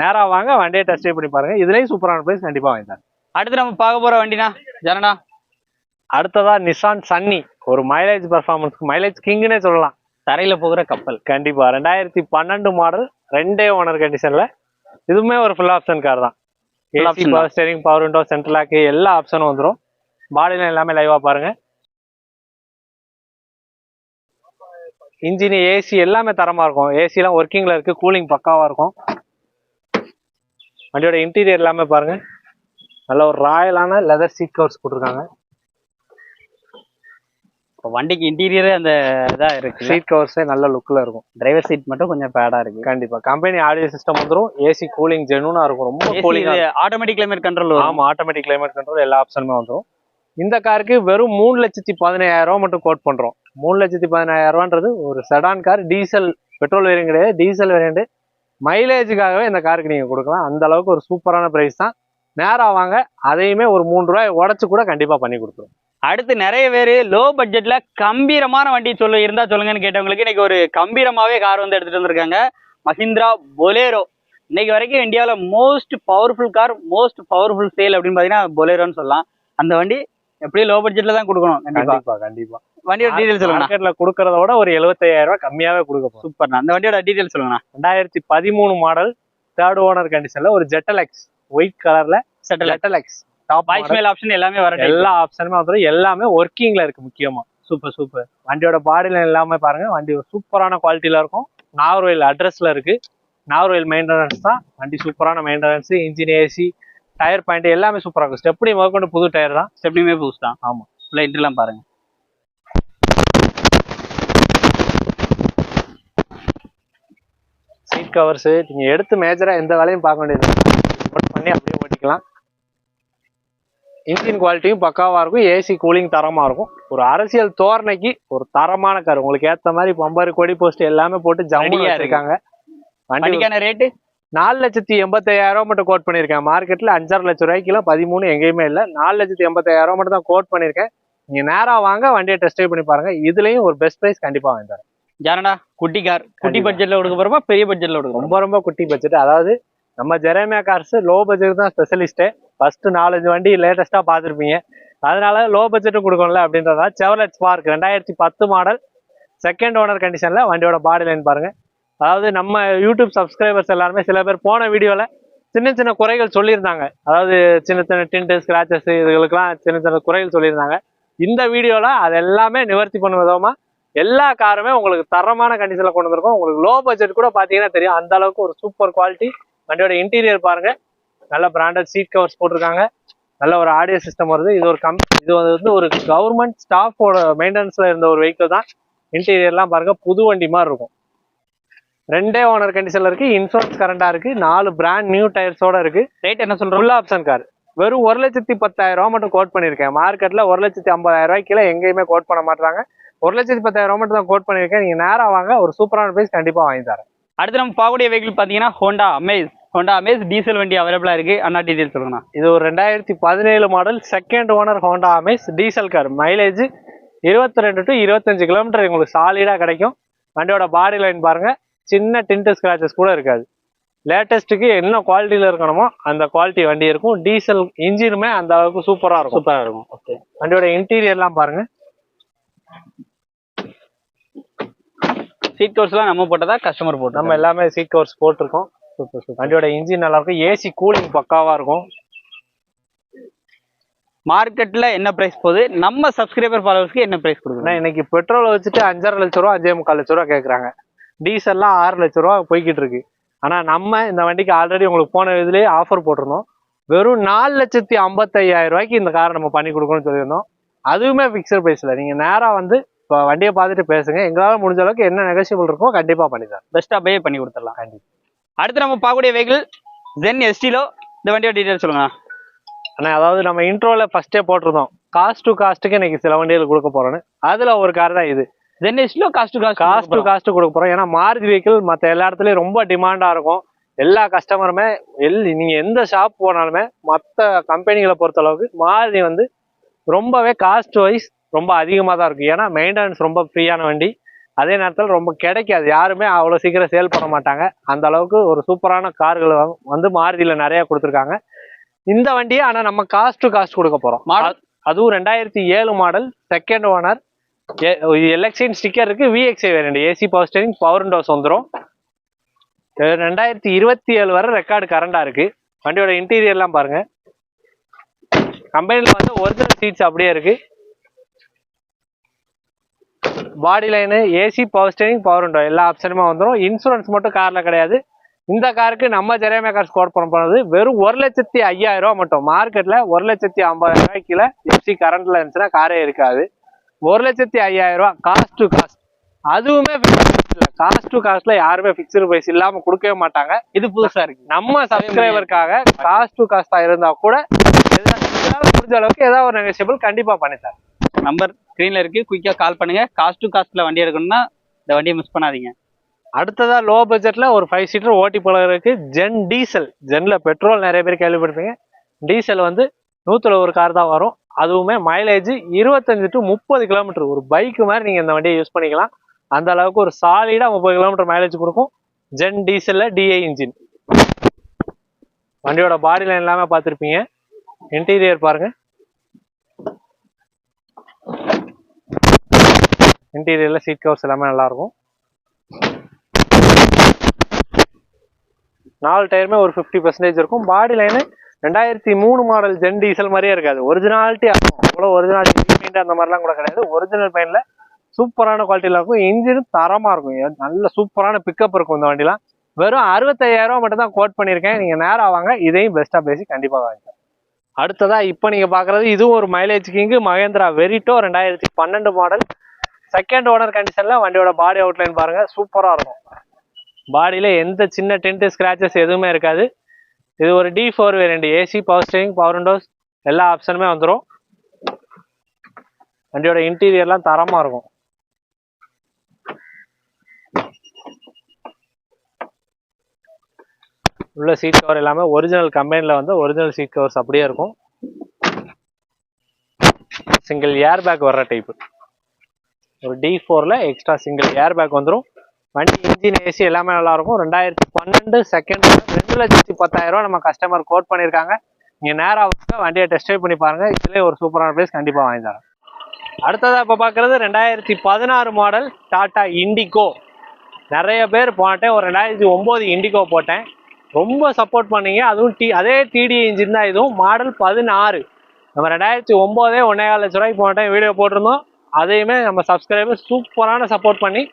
நேரா வாங்க வண்டியை டெஸ்ட் பண்ணி பாருங்க. இதுலயும் சூப்பரான பிரைஸ் கண்டிப்பா வாங்கி தரேன். அடுத்து நம்ம பார்க்க போற வண்டினா ஜனனா? அடுத்ததா நிசான் சன்னி ஒரு மைலேஜ் பர்ஃபார்மன்ஸ் மைலேஜ் கிங்னே சொல்லலாம். தரையில போகிற கப்பல். கண்டிப்பா. ரெண்டாயிரத்தி பன்னெண்டு மாடல் ரெண்டே ஓனர் கண்டிஷன்ல இதுவுமே ஒரு ஃபுல் ஆப்ஷன் கார் தான். AC. Power steering power window central lock எல்லா ஆப்ஷனும் வந்துடும் பாடியில் எல்லாமே லைவா பாருங்க. இன்ஜின் ஏசி எல்லாமே தரமா இருக்கும். ஏசி எல்லாம் ஒர்க்கிங்ல இருக்கு கூலிங் பக்காவா இருக்கும். வண்டியோட இன்டீரியர் எல்லாமே பாருங்க. நல்ல ஒரு ராயலான லெதர் சீட் கவர்ஸ் போட்டிருக்காங்க. வண்டிக்கு இன்டீரியரே அந்த இதா இருக்கு. சீட் கவர்ஸே நல்ல லுக்ல இருக்கும். டிரைவர் சீட் மட்டும் கொஞ்சம் பேடா இருக்கு. கண்டிப்பா. கம்பெனி ஆடியோ சிஸ்டம் வந்துரும். ஏசி கூலிங் ஜெனுனா இருக்கும். ரொம்ப கூலிங் ஆட்டோமேட்டிக் கிளைமேட் கண்ட்ரோல் வரும். ஆமா ஆட்டோமேட்டிக் கிளைமேட் கண்ட்ரோல் எல்லா ஆப்ஷனுமே வந்துரும். இந்த காருக்கு வெறும் மூணு லட்சத்தி பதினாயிரம் ரூபா மட்டும் கோட் பண்றோம். மூணு லட்சத்தி பதினாயிரம் ரூபான்றது ஒரு sedan car diesel petrol variant கிடையாது. டீசல் வேரியன்ட் மைலேஜுக்காகவே இந்த காருக்கு நீங்க கொடுக்கலாம். அந்த அளவுக்கு ஒரு சூப்பரான பிரைஸ் தான். நேரம் வாங்க. அதையுமே ஒரு மூணு ரூபாய் உடச்சு கூட கண்டிப்பா பண்ணி கொடுத்துரும் அடுத்து நிறைய பேர் லோ பட்ஜெட்ல கம்பீரமான வண்டி சொல்ல இருந்தா சொல்லுங்கன்னு கேட்டவங்களுக்கு இன்னைக்கு ஒரு கம்பீரமாவே கார் வந்து எடுத்துட்டு வந்திருக்காங்க. மஹிந்திரா பொலேரோ இன்னைக்கு வரைக்கும் இந்தியாவில் most powerful car most powerful sale அப்படின்னு பார்த்தீங்கன்னா பொலேரோன்னு சொல்லலாம். அந்த வண்டி எப்படியும் லோ பட்ஜெட்ல தான் கொடுக்கணும் கண்டிப்பா. கண்டிப்பா வண்டியோட டீடைல் சொல்லுங்கண்ணா. மார்க்கெட்ல கொடுக்கறத விட ஒரு 75000 ரூபாய் கம்மியாவே கொடுக்க சூப்பர்ண்ணா. அந்த வண்டியோட டீடைல் சொல்லுங்கண்ணா. ரெண்டாயிரத்தி பதிமூணு மாடல் தேர்ட் ஓனர் கண்டிஷன்ல ஒரு ஜெட்டலெக்ஸ் ஒயிட் கலர்ல செட்டில் ஜெட்டலெக்ஸ் டாப் வாய்ஸ் மேல் ஆப்ஷன் எல்லாமே வர எல்லா ஆப்ஷனுமே வந்துடும் எல்லாமே ஒர்க்கிங்ல இருக்கு முக்கியமா. Super super. வண்டியோட பாடியில எல்லாமே பாருங்க. வண்டி ஒரு சூப்பரான குவாலிட்டியில இருக்கும். நாகர்கோயில் அட்ரஸ்ல இருக்கு. நாகர்கோயில் மெயின்டெனன்ஸ் தான். வண்டி சூப்பரான maintenance engine AC tyre point எல்லாமே சூப்பரா இருக்கும். ஸ்டெப்னி முதற்கொண்டு புது டயர் தான். ஸ்டெப்னியுமே பூஸ்ட் தான். ஆமா. ஃபுல்லாக இன்ட்ரெலாம் பாருங்க. சீட் கவர்ஸ் நீங்க எடுத்து மேஜரா எந்த வேலையும் பார்க்க வேண்டியது பண்ணி அப்படியே ஓட்டிக்கலாம். இன்ஜின் குவாலிட்டியும் பக்காவா இருக்கும். ஏசி கூலிங் தரமா இருக்கும். ஒரு அரசியல் தோரணைக்கு ஒரு தரமான கார் உங்களுக்கு ஏத்த மாதிரி பம்பர் கொடி போஸ்ட் எல்லாமே போட்டு ஜம்முன்னு Ready-ஆ இருக்கு. வச்சிருக்காங்க. வண்டி வண்டிக்கான ரேட்டு நாலு லட்சத்தி எண்பத்தாயிரம் மட்டும் கோட் பண்ணியிருக்கேன். மார்க்கெட்ல அஞ்சாறு லட்சம் ரூபாய்க்குலாம் பதிமூணு எங்கேயுமே இல்லை. நாலு லட்சத்தி எண்பத்தாயிரம் மட்டும் தான் கோட் பண்ணியிருக்கேன். நீங்க நேரா வாங்க வண்டியை டெஸ்ட் ட்ரைவ் பண்ணி பாருங்க. இதுலயும் ஒரு பெஸ்ட் பிரைஸ் கண்டிப்பா வாங்கி தரேன். ஜானடா குட்டி கார் குட்டி. பட்ஜெட்ல கொடுக்க போறோமா? பெரிய பட்ஜெட்ல கொடுக்க ரொம்ப ரொம்ப குட்டி பட்ஜெட் அதாவது நம்ம ஜெரேமியா கார்ஸ் லோ பட்ஜெட் தான் ஸ்பெஷலிஸ்ட்டு ஃபர்ஸ்ட் நாலஞ்சு வண்டி லேட்டஸ்டா பார்த்துருப்பீங்க. அதனால லோ பட்ஜெட்டும் கொடுக்கணும்ல அப்படின்றதா செவலட் ஸ்பார்க் ரெண்டாயிரத்தி பத்து மாடல் செகண்ட் ஓனர் கண்டிஷன்ல வண்டியோட பாடி லைன் பாருங்க. அதாவது நம்ம யூடியூப் சப்ஸ்கிரைபர்ஸ் எல்லாருமே சில பேர் போன வீடியோவில் சின்ன சின்ன குறைகள் சொல்லியிருந்தாங்க. அதாவது சின்ன சின்ன டின்ட்டு ஸ்கிராச்சஸ் இதுகளுக்கெல்லாம் சின்ன சின்ன குறைகள் சொல்லியிருந்தாங்க. இந்த வீடியோவில் அது எல்லாமே நிவர்த்தி பண்ணும் விதமாக எல்லா காருமே உங்களுக்கு தரமான கண்டிஷனில் கொண்டு வந்திருக்கோம். உங்களுக்கு லோ பட்ஜெட் கூட பார்த்தீங்கன்னா தெரியும். அந்த அளவுக்கு ஒரு சூப்பர் குவாலிட்டி வண்டியோட இன்டீரியர் பாருங்கள் நல்ல பிராண்டட் சீட் கவர்ஸ் போட்டிருக்காங்க. நல்ல ஒரு ஆடியோ சிஸ்டம் வருது. இது ஒரு கம் இது வந்து ஒரு கவர்மெண்ட் ஸ்டாஃபோட மெயின்டெனன்ஸில் இருந்த ஒரு வெஹிக்கிள் தான். இன்டீரியர்லாம் பாருங்கள் புது வண்டி மாதிரி இருக்கும். ரெண்டே ஓனர் கண்டிஷன்ல இருக்கு இன்சூரன்ஸ் கரண்டா இருக்கு நாலு பிராண்ட் நியூ டயர்ஸோட இருக்கு. ரேட் என்ன சொல்றோம்? ஃபுல் ஆப்ஷன் கார் வெறும் ஒரு லட்சத்தி பத்தாயிரம் ரூபா மட்டும் கோட் பண்ணியிருக்கேன். மார்க்கெட்ல ஒரு லட்சத்தி ஐம்பதாயிரம் ரூபாய்க்கு கீழே எங்கேயுமே கோட் பண்ண மாட்டாங்க ஒரு லட்சத்தி பத்தாயிரம் ரூபா மட்டும் தான் கோட் பண்ணியிருக்கேன். நீங்க நேரா வாங்க ஒரு சூப்பரான பிரைஸ் கண்டிப்பா வாங்கி தரேன். அடுத்து நம்ம பார்க்கக்கூடிய வெஹிக்கிள் பார்த்தீங்கன்னா Honda Amaze Honda Amaze diesel வண்டி அவைலபிளா இருக்கு. அண்ணா டீடைல் சொல்லுங்கண்ணா. இது ஒரு ரெண்டாயிரத்தி பதினேழு model second owner Honda Amaze diesel car mileage இருபத்தி ரெண்டு டு இருபத்தஞ்சு கிலோமீட்டர் உங்களுக்கு சாலிடா கிடைக்கும். வண்டியோட பாடி லைன் பாருங்க. சின்ன டின்ட் ஸ்கிராச்சஸ் கூட இருக்காது. லேட்டஸ்ட்டுக்கு என்ன குவாலிட்டியில இருக்கணுமோ அந்த குவாலிட்டி வண்டி இருக்கும். டீசல் இன்ஜினுமே அந்த அளவுக்கு சூப்பரா இருக்கும். சூப்பரா இருக்கும். ஓகே வண்டியோட இன்டீரியர்லாம் பாருங்க. சீட் கவர்ஸ்லாம் நம்ம போட்டதா கஸ்டமர் போட்டோம் நம்ம எல்லாமே சீட் கவர்ஸ் போட்டிருக்கோம். சூப்பர் சூப்பர் வண்டியோட இன்ஜின் நல்லா இருக்கும். ஏசி கூலிங் பக்காவா இருக்கும். மார்க்கெட்ல என்ன பிரைஸ் போகுது? நம்ம சப்ஸ்கிரைபர் ஃபாலோவர்ஸ்க்கு என்ன பிரைஸ் கொடுக்கணும் இன்னைக்கு பெட்ரோலை வச்சுட்டு அஞ்சரை லட்ச ரூபா அஞ்சே முக்கால் லட்ச ரூபா கேட்குறாங்க டீசல்லாம் ஆறு லட்ச ரூபா போய்கிட்டு இருக்கு. ஆனா நம்ம இந்த வண்டிக்கு ஆல்ரெடி உங்களுக்கு போன இதுலயே ஆஃபர் போட்டிருந்தோம். வெறும் நாலு லட்சத்தி ஐம்பத்தையாயிரம் ரூபாய்க்கு இந்த காரை நம்ம பண்ணி கொடுக்கணும்னு சொல்லியிருந்தோம். அதுவுமே ஃபிக்ஸட் ப்ரைஸ்ல நீங்க நேரா வந்து இப்போ வண்டியை பார்த்துட்டு பேசுங்க. எங்களால முடிஞ்ச அளவுக்கு என்ன நெகோசியபிள் இருக்கோ கண்டிப்பா பண்ணித்தரேன் பெஸ்ட்டாக பே பண்ணி கொடுத்துடலாம். கண்டிப்பா. அடுத்து நம்ம பார்க்கக்கூடிய வெஹிக்கிள் ஜென் எஸ்டிலோ இந்த வண்டியோட டீடைல் சொல்லுங்க. ஆனா அதாவது நம்ம இன்ட்ரோல ஃபர்ஸ்டே போட்டிருந்தோம். காஸ்ட் டு காஸ்ட்டுக்கு இன்னைக்கு சில வண்டிகள் கொடுக்க போறோம்னு. அதுல ஒரு கார் தான் இது. Zen Estilo cost cost cost cost கொடுக்க போறோம். ஏன்னா மாருதி வெஹிக்கிள் மற்ற எல்லா இடத்துலயும் ரொம்ப டிமாண்டா இருக்கும். எல்லா கஸ்டமருமே எல் நீங்க எந்த ஷாப் போனாலுமே மற்ற கம்பெனிகளை பொறுத்த அளவுக்கு மாருதி வந்து ரொம்பவே காஸ்ட் வைஸ் ரொம்ப அதிகமாக தான் இருக்கும் ஏன்னா மெயின்டெனன்ஸ் ரொம்ப ஃப்ரீயான வண்டி. அதே நேரத்தில் ரொம்ப கிடைக்காது. யாருமே அவ்வளோ சீக்கிரம் சேல் பண்ண மாட்டாங்க. அந்த அளவுக்கு ஒரு சூப்பரான கார்கள் வந்து மாருதியில் நிறைய கொடுத்துருக்காங்க. இந்த வண்டியை ஆனால் நம்ம காஸ்ட் டு காஸ்ட் கொடுக்க போகிறோம் அதுவும் ரெண்டாயிரத்தி ஏழு model second owner election sticker இருக்கு VXI variant AC power steering power windows வந்துடும் ரெண்டாயிரத்தி இருபத்தி ஏழு வரை ரெக்கார்டு கரண்டா இருக்கு. வண்டியோட இன்டீரியர்லாம் பாருங்க. கம்பெனில வந்து ஒரிஜினல் சீட்ஸ் அப்படியே இருக்கு. Body line AC power steering power window எல்லா ஆப்ஷனுமே வந்துடும் இன்சூரன்ஸ் மட்டும் கார்ல கிடையாது. இந்த காருக்கு நம்ம ஜெரேமே கார் ஸ்கோர் பண்ண போனது வெறும் ஒரு லட்சத்தி ஐயாயிரம் ரூபா மட்டும். மார்க்கெட்ல ஒரு லட்சத்தி ஐம்பதாயிரம் ரூபாய்க்குல எஃப்சி கரண்ட்ல இருந்துச்சுன்னா காரே இருக்காது. ஒரு லட்சத்தி ஐயாயிரம் ரூபா காஸ்ட் டு காஸ்ட் அதுவுமே காஸ்ட் டு காஸ்ட்ல யாருமே ஃபிக்ஸ்டு பிரைஸ் இல்லாம கொடுக்கவே மாட்டாங்க. இது புதுசா இருக்கு. நம்ம சப்ஸ்கிரைபருக்காக காஸ்ட் டு காஸ்டா இருந்தா கூட முடிஞ்ச அளவுக்கு ஏதாவது ஒரு நெகோசியபிள் கண்டிப்பா பண்ணித்தரேன். நம்பர் ஸ்க்ரீன்ல இருக்கு. குயிக்கா கால் பண்ணுங்க. காஸ்ட் டு காஸ்ட்ல வண்டி எடுக்கணும்னா இந்த வண்டியை மிஸ் பண்ணாதீங்க. அடுத்ததா லோ பட்ஜெட்ல ஒரு ஃபைவ் சீட்டர் ஓட்டி போகிறதுக்கு ஜென் டீசல் ஜென்ல பெட்ரோல் நிறைய பேர் கேள்விப்பட்டிருப்பீங்க. டீசல் வந்து நூத்துல ஒரு கார் தான் வரும். அதுவுமே மைலேஜ் இருபத்தஞ்சு டு முப்பது கிலோமீட்டர் ஒரு பைக் மாதிரி நீங்கள் இந்த வண்டியை யூஸ் பண்ணிக்கலாம். அந்த அளவுக்கு ஒரு சாலிடா முப்பது கிலோமீட்டர் மைலேஜ் கொடுக்கும். ஜென் டீசல்ல டிஐ இன்ஜின் வண்டியோட பாடி லைன் எல்லாமே பார்த்துருப்பீங்க. இன்டீரியர் பாருங்க. இன்டீரியரில் சீட் கவர்ஸ் எல்லாமே நல்லா இருக்கும். நாலு டயருமே ஒரு ஃபிஃப்டி பர்சன்டேஜ் இருக்கும். பாடி லைனு ரெண்டாயிரத்தி மூணு மாடல் ஜென் டீசல் மாதிரியே இருக்காது. ஒரிஜினாலிட்டி ஆகும் அவ்வளோ ஒரிஜினாலிட்டி பெயிண்ட் அந்த மாதிரிலாம் கூட கிடையாது. ஒரிஜினல் பெயிண்டில் சூப்பரான குவாலிட்டியில் இருக்கும். இன்ஜினும் தரமாக இருக்கும். நல்ல சூப்பரான பிக்கப் இருக்கும் இந்த வண்டிலாம். வெறும் அறுபத்தையாயிரம் மட்டும் தான் கோட் பண்ணியிருக்கேன். நீங்கள் நேராக வாங்க. இதையும் பெஸ்ட்டாக பேசி கண்டிப்பாக வாங்கிக்கலாம். அடுத்ததாக இப்போ நீங்கள் பார்க்குறது இதுவும் ஒரு மைலேஜ் கிங்கு மகேந்திரா வெரிட்டோ ரெண்டாயிரத்தி பன்னெண்டு மாடல் செகண்ட் ஓனர் கண்டிஷனில் வண்டியோட பாடி அவுட்லைன் பாருங்கள் சூப்பராக இருக்கும். பாடியில் எந்த சின்ன டென்ட் ஸ்க்ராச்சஸ் எதுவுமே இருக்காது. இது ஒரு D four variant AC power steering power windows எல்லா ஆப்ஷனுமே வந்துடும் வண்டியோட இன்டீரியர்லாம் தரமாக இருக்கும். உள்ள சீட் கவர் எல்லாமே ஒரிஜினல் கம்பெனியில் வந்து ஒரிஜினல் சீட் கவர்ஸ் அப்படியே இருக்கும். சிங்கிள் ஏர் பேக் வர்ற டைப் ஒரு டி ஃபோரில் எக்ஸ்ட்ரா சிங்கிள் ஏர் பேக் வந்துடும் வண்டி இன்ஜின் ஏசி எல்லாமே நல்லா இருக்கும். ரெண்டாயிரத்தி பன்னெண்டு செகண்ட் ரெண்டு லட்சத்தி பத்தாயிரம் ரூபா நம்ம கஸ்டமர் கோட் பண்ணியிருக்காங்க நீங்கள் நேராக வண்டியை டெஸ்ட் ட்ரைவ் பண்ணி பாருங்க. இதுலேயே ஒரு சூப்பரான ப்ரைஸ் கண்டிப்பாக வாங்கி தரேன். இப்போ பார்க்குறது ரெண்டாயிரத்தி பதினாறு மாடல் டாடா இண்டிகோ நிறைய பேர் போட்டேன் ஒரு ரெண்டாயிரத்தி ஒம்பது இண்டிகோ போட்டேன். ரொம்ப சப்போர்ட் பண்ணீங்க. அதுவும் டி அதே டிடி இன்ஜின் தான் இதுவும். மாடல் பதினாறு. நம்ம ரெண்டாயிரத்தி ஒம்போதே ஒன்றே கால் லட்ச ரூபாய்க்கு போட்டேன் வீடியோ போட்டிருந்தோம். அதையுமே நம்ம சப்ஸ்கிரைபர் சூப்பரான சப்போர்ட் பண்ணி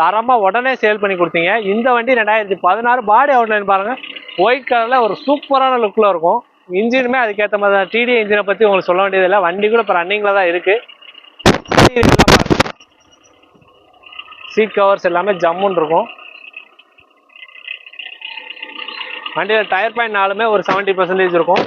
தரமாக உடனே சேல் பண்ணி கொடுத்தீங்க. இந்த வண்டி ரெண்டாயிரத்தி பதினாறு பாடி அவுட்லைன் பாருங்கள் ஒயிட் கலரில் ஒரு சூப்பரான லுக்கில் இருக்கும். இன்ஜினுமே அதுக்கேற்ற மாதிரி தான். டிடி இன்ஜினை பற்றி உங்களுக்கு சொல்ல வேண்டியதில்லை. வண்டி கூட இப்போ ரன்னிங்கில் தான் இருக்குது சீட் கவர்ஸ் எல்லாமே ஜம்முன்னு இருக்கும். வண்டியில் டயர் பாயிண்ட் நாலுமே ஒரு செவன்ட்டி பர்சன்டேஜ் இருக்கும்.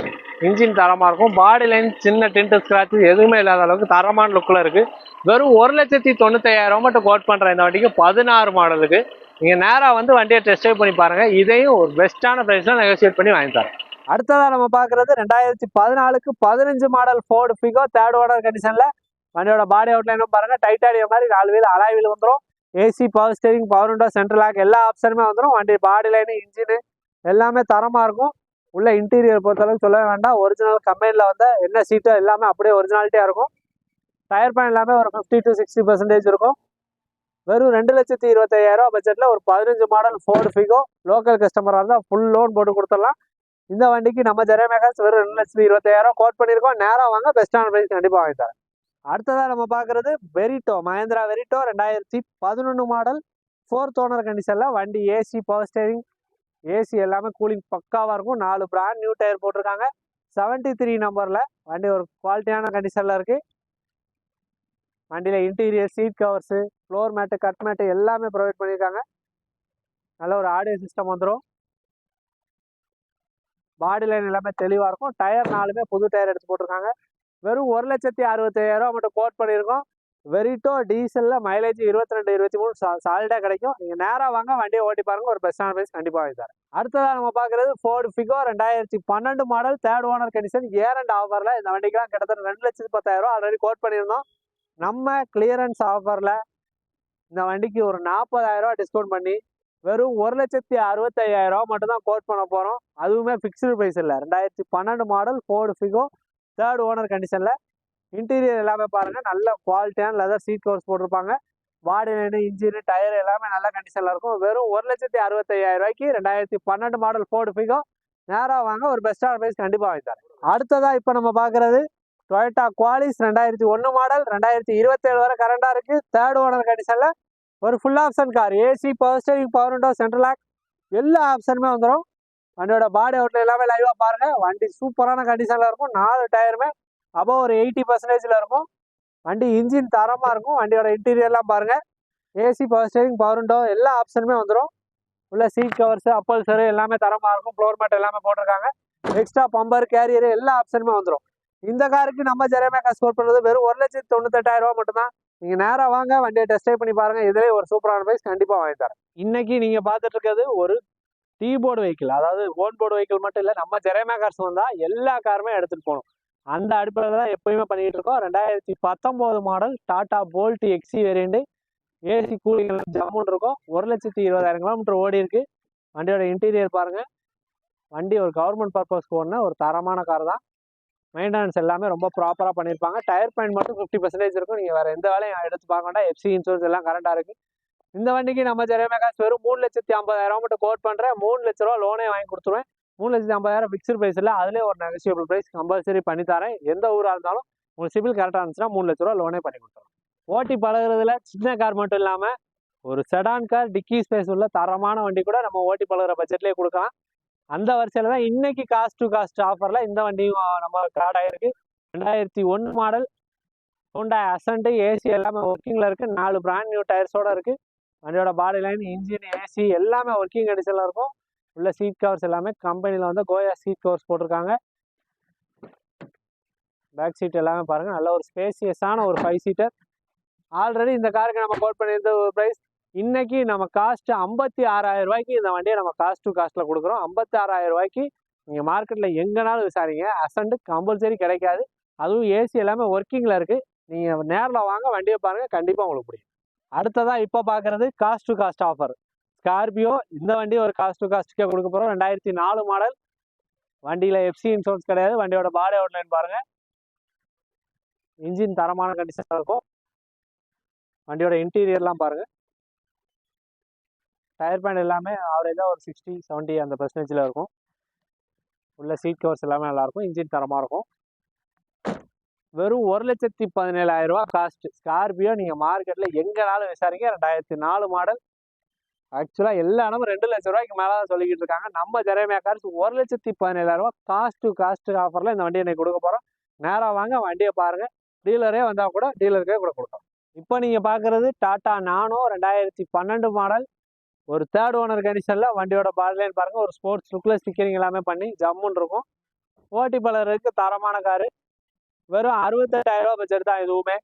இன்ஜின் தரமாக இருக்கும். பாடி லைன் சின்ன டென்ட் ஸ்க்ராட்ச் எதுவுமே இல்லாத அளவுக்கு தரமான லுக்கில் இருக்குது வெறும் ஒரு லட்சத்தி தொண்ணூத்தாயிரம் மட்டும் கோட் பண்ணுறேன் இந்த வண்டிக்கு பதினாறு மாடலுக்கு நீங்கள் நேராக வந்து வண்டியை டெஸ்ட் ட்ரைவ் பண்ணி பாருங்கள் இதையும் ஒரு பெஸ்ட்டான ப்ரைஸில் நெகோசியேட் பண்ணி வாங்கி தரேன். அடுத்ததாக நம்ம பார்க்குறது ரெண்டாயிரத்தி பதினாலுக்கு பதினஞ்சு model Ford Figo third owner கண்டிஷனில் வண்டியோட பாடி அவுட்லைனும் பாருங்க. டைட்டானியம் மாதிரி நாலு வீல் அலாய் வீல் வந்துடும் AC power steering power window central lock எல்லா ஆப்ஷனுமே வந்துடும் வண்டி பாடி லைனு இன்ஜினு எல்லாமே தரமாக இருக்கும். உள்ள இன்டீரியர் பொறுத்தளவுக்கு சொல்லவே வேண்டாம். ஒரிஜினல் கம்பெனியில் வந்து என்ன சீட்டோ எல்லாமே அப்படியே ஒரிஜினாலிட்டியாக இருக்கும். டயர் பேன் எல்லாமே ஒரு ஃபிஃப்டி டு சிக்ஸ்டி பர்சன்டேஜ் இருக்கும். வெறும் ரெண்டு லட்சத்தி இருபத்தையாயிரம் பட்ஜெட்டில் ஒரு பதினஞ்சு மாடல் ஃபோர்டு ஃபிகோ லோக்கல் கஸ்டமராக இருந்தால் ஃபுல் லோன் போட்டு கொடுத்துடலாம். இந்த வண்டிக்கு நம்ம ஜெரே மேகஸ் வெறும் ரெண்டு லட்சத்தி இருபத்தாயிரம் கோட் பண்ணியிருக்கோம். நேராக வாங்க பெஸ்ட்டான ப்ரைஸ் கண்டிப்பாக வாங்கி தரேன். அடுத்ததாக நம்ம பார்க்குறது வெரிட்டோ மஹேந்திரா வெரிட்டோ ரெண்டாயிரத்தி பதினொன்று மாடல் ஃபோர்த் ஓனர் கண்டிஷனில் வண்டி ஏசி பவர் ஸ்டேரிங் ஏசி எல்லாமே கூலிங் பக்காவாக இருக்கும். நாலு பிராண்ட் நியூ டயர் போட்டிருக்காங்க. செவன்ட்டி த்ரீ நம்பரில் வண்டி ஒரு குவாலிட்டியான கண்டிஷனில் இருக்குது வண்டியில் interior seat covers floor mat cut mat எல்லாமே ப்ரொவைட் பண்ணியிருக்காங்க. நல்ல ஒரு ஆடியோ சிஸ்டம் வந்துடும் பாடி லைன் எல்லாமே தெளிவாக இருக்கும். டயர் நாலுமே புது டயர் எடுத்து போட்டிருக்காங்க. வெறும் ஒரு லட்சத்தி அறுபத்தாயிரம் மட்டும் கோட் பண்ணியிருக்கோம். வெரிட்டோ டீசலில் மைலேஜ் இருபத்தி ரெண்டு இருபத்தி மூணு சா சாலிடாக கிடைக்கும். நீங்கள் நேராக வாங்க வண்டியை ஓட்டி பாருங்கள் ஒரு பெஸ்ட்டான ப்ரைஸ் கண்டிப்பாக வாங்கி தரேன். அடுத்ததாக நம்ம பார்க்குறது ஃபோர்டு ஃபிகோ ரெண்டாயிரத்தி பன்னெண்டு மாடல் தேர்ட் ஓனர் கண்டிஷன் ஏர் ஆஃபரில் இந்த வண்டிக்கெலாம் கிட்டத்தட்ட ரெண்டு லட்சத்து பத்தாயிரம் ஆல்ரெடி கோட் பண்ணியிருந்தோம். நம்ம கிளியரன்ஸ் ஆஃபரில் இந்த வண்டிக்கு ஒரு நாற்பதாயிரரூவா டிஸ்கவுண்ட் பண்ணி வெறும் ஒரு லட்சத்தி அறுபத்தையாயிரரூவா மட்டும்தான் மட்டும் தான் கோட் பண்ண போகிறோம் அதுவுமே ஃபிக்ஸ்டு ப்ரைஸ் இல்லை. ரெண்டாயிரத்தி பன்னெண்டு model Ford Figo third owner கண்டிஷனில் இன்டீரியர் எல்லாமே பாருங்கள் நல்ல குவாலிட்டியான லெதர் சீட் கவர்ஸ் போட்டிருப்பாங்க. பாடி லைனு இன்ஜினு டயர் எல்லாமே நல்ல கண்டிஷனில் இருக்கும். வெறும் ஒரு லட்சத்தி அறுபத்தையாயிரம் ரூபாய்க்கு ரெண்டாயிரத்தி பன்னெண்டு மாடல் ஃபோர்டு ஃபிகோ நேராக வாங்க. ஒரு பெஸ்ட்டான ப்ரைஸ் கண்டிப்பாக வாங்கி தரேன். அடுத்ததாக இப்போ நம்ம பார்க்குறது டொயட்டா குவாலிஸ் ரெண்டாயிரத்தி ஒன்று மாடல் ரெண்டாயிரத்தி இருபத்தேழு வரை கரண்டாக இருக்குது தேர்ட் ஓனர் கண்டிஷனில் ஒரு full option car AC power steering power window central lock எல்லா ஆப்ஷனுமே வந்துடும் வண்டியோட பாடி அவுட்ல எல்லாமே லைவாக பாருங்கள் வண்டி சூப்பரான கண்டிஷனில் இருக்கும். நாலு டயருமே அபோவ் ஒரு எயிட்டி பர்சன்டேஜில் இருக்கும். வண்டி இன்ஜின் தரமாக இருக்கும். வண்டியோட இன்டீரியர்லாம் பாருங்கள் AC power steering power window எல்லா ஆப்ஷனுமே வந்துடும் உள்ள சீட் கவர்ஸு அப்பல்சரு எல்லாமே தரமாக இருக்கும். ஃப்ளோர் மேட் எல்லாமே போட்டிருக்காங்க. எக்ஸ்ட்ரா பம்பர் கேரியரு எல்லா ஆப்ஷனுமே வந்துடும் இந்த காருக்கு நம்ம ஜெரமேக்கா ஸ்கோர் பண்ணுறது வெறும் ஒரு லட்சத்தி தொண்ணூத்தெட்டாயிரம் ரூபா மட்டும்தான். நீங்கள் நேராக வாங்க வண்டியை டெஸ்ட் ட்ரைவ் பண்ணி பாருங்கள் இதிலே ஒரு சூப்பரான ப்ரைஸ் கண்டிப்பாக வாங்கி தரேன். இன்னைக்கு நீங்கள் பார்த்துட்டு இருக்கிறது ஒரு டீ போர்டு வெஹிக்கிள் அதாவது ஓன் போர்டு வெஹிக்கிள் மட்டும் இல்லை நம்ம ஜெரேமா கார்ஸ் வந்தால் எல்லா காருமே எடுத்துகிட்டு போகணும். அந்த அடிப்படையில் தான் எப்பயுமே பண்ணிக்கிட்டு இருக்கோம். ரெண்டாயிரத்தி பத்தொம்போது model Tata Bolt XE variant AC cooling எல்லாம் இருக்கும். ஒரு லட்சத்தி இருபதாயிரம் கிலோமீட்டர் ஓடி இருக்கு. வண்டியோட இன்டீரியர் பாருங்க. வண்டி ஒரு கவர்மெண்ட் பர்பஸ்க்கு ஓடின ஒரு தரமான கார் தான். மெயின்டெனன்ஸ் எல்லாமே ரொம்ப ப்ராப்பராக பண்ணியிருப்பாங்க டயர் பாயிண்ட் மட்டும் ஃபிஃப்டி பர்சன்டேஜ் இருக்கும். நீங்கள் வேறு எந்த வேலையும் எடுத்து பார்க்க வேண்டாம். எஃப்சி இன்சூரன்ஸ் எல்லாம் கரெக்டாக இருக்குது இந்த வண்டிக்கு நம்ம ஜெரேமே காசு வெறும் மூணு லட்சத்தி ஐம்பதாயிரம் மட்டும் கோட் பண்ணுறேன் மூணு லட்ச ரூபா லோனே வாங்கி கொடுத்துருவேன். மூணு லட்சத்தி ஐம்பதாயிரம் ஃபிக்ஸ்டு ப்ரைஸ் இல்லை அதிலே ஒரு நெகசியபிள் ப்ரைஸ் கம்பல்சரி பண்ணி தரேன். எந்த ஊராக இருந்தாலும் உங்களுக்கு சிபில் கரெக்டாக இருந்துச்சுன்னா மூணு லட்ச ரூபா லோனே பண்ணி கொடுத்துருவோம் ஓட்டி பழகுறதுல சின்ன கார் மட்டும் இல்லாமல் ஒரு செடான் கார் டிக்கி ஸ்பேஸ் உள்ள தரமான வண்டி கூட நம்ம ஓட்டி பழகுற பட்ஜெட்லேயே கொடுக்கலாம். அந்த வரிசையில் தான் இன்னைக்கு காஸ்ட் டு காஸ்ட் ஆஃபரில் இந்த வண்டியும் நம்ம கார்ட் ஆயிருக்கு. ரெண்டாயிரத்தி ஒன்று மாடல் ஹோண்டா அசன்ட்டு ஏசி எல்லாமே ஒர்க்கிங்கில் இருக்குது நாலு பிராண்ட் நியூ டயர்ஸோட இருக்குது வண்டியோட பாடி லைன் இன்ஜின் ஏசி எல்லாமே ஒர்க்கிங் கண்டிஷனில் இருக்கும். உள்ள சீட் கவர்ஸ் எல்லாமே கம்பெனியில் வந்து கோயா சீட் கவர்ஸ் போட்டிருக்காங்க. பேக் சீட் எல்லாமே பாருங்கள் நல்ல ஒரு ஸ்பேசியஸான ஒரு ஃபைவ் சீட்டர் ஆல்ரெடி இந்த காருக்கு நம்ம கோட் பண்ணியிருந்த ஒரு ப்ரைஸ் இன்னைக்கு நம்ம காஸ்ட் ஐம்பத்தி ஆறாயிரம் ரூபாய்க்கு இந்த வண்டியை நம்ம காஸ்ட் டு காஸ்ட்டில் கொடுக்குறோம். ஐம்பத்தி ஆறாயிரம் ரூபாய்க்கு நீங்கள் மார்க்கெட்டில் எங்கேனாலும் விசாரிங்க. அசண்ட் கம்பல்சரி கிடைக்காது. அதுவும் ஏசி எல்லாமே ஒர்க்கிங்கில் இருக்குது நீங்கள் நேரில் வாங்க வண்டியை பாருங்கள் கண்டிப்பாக உங்களுக்கு பிடிக்கும் அடுத்ததாக இப்போ பார்க்குறது cost to cost offer Scorpio இந்த வண்டி ஒரு காஸ்ட் டு காஸ்ட்டுக்கே கொடுக்க போகிறோம் ரெண்டாயிரத்தி நாலு மாடல் வண்டியில் எஃப்சி இன்சூரன்ஸ் கிடையாது. வண்டியோட பாடி அவுட்லைன் பாருங்கள் இன்ஜின் தரமான கண்டிஷனாக இருக்கும். வண்டியோட இன்டீரியர்லாம் பாருங்கள் டயர் பேண்ட் எல்லாமே ஆவரேஜாக ஒரு சிக்ஸ்டி செவன்ட்டி அந்த பர்சன்டேஜில் இருக்கும். உள்ள சீட் கவர்ஸ் எல்லாமே நல்லாயிருக்கும் இன்ஜின் தரமாக இருக்கும். வெறும் ஒரு லட்சத்தி பதினேழாயிரரூபா காஸ்ட்டு காஸ்ட் ஸ்கார்பியோ நீங்கள் மார்க்கெட்டில் எங்கேனாலும் விசாரிங்க. ரெண்டாயிரத்தி நாலு மாடல் ஆக்சுவலாக எல்லா இடமும் ரெண்டு லட்ச ரூபாய்க்கு மேலே தான் சொல்லிக்கிட்டு இருக்காங்க. நம்ம ஜெரேமியா கார்ஸ் ஒரு லட்சத்தி பதினேழாயிரரூபா காஸ்ட் டு காஸ்ட் ஆஃபரில் இந்த வண்டியை இன்னைக்கு கொடுக்க போகிறோம் நேராக வாங்க வண்டியை பாருங்கள் டீலரே வந்தால் கூட டீலருக்கே கூட கொடுக்கலாம். இப்போ நீங்கள் பார்க்குறது டாட்டா நானோ ரெண்டாயிரத்தி பன்னெண்டு மாடல் ஒரு தேர்ட் ஓனர் கண்டிஷனில் வண்டியோட பாடிலைன் பாருங்கள் ஒரு ஸ்போர்ட்ஸ் லுக்கில் ஸ்டிக்கரிங் எல்லாமே பண்ணி ஜம்முன்னு இருக்கும். ஓட்டி பலருக்கு தரமான காரு வெறும் அறுபத்தெட்டாயிரம் ரூபா பட்ஜெட் தான் இதுவுமே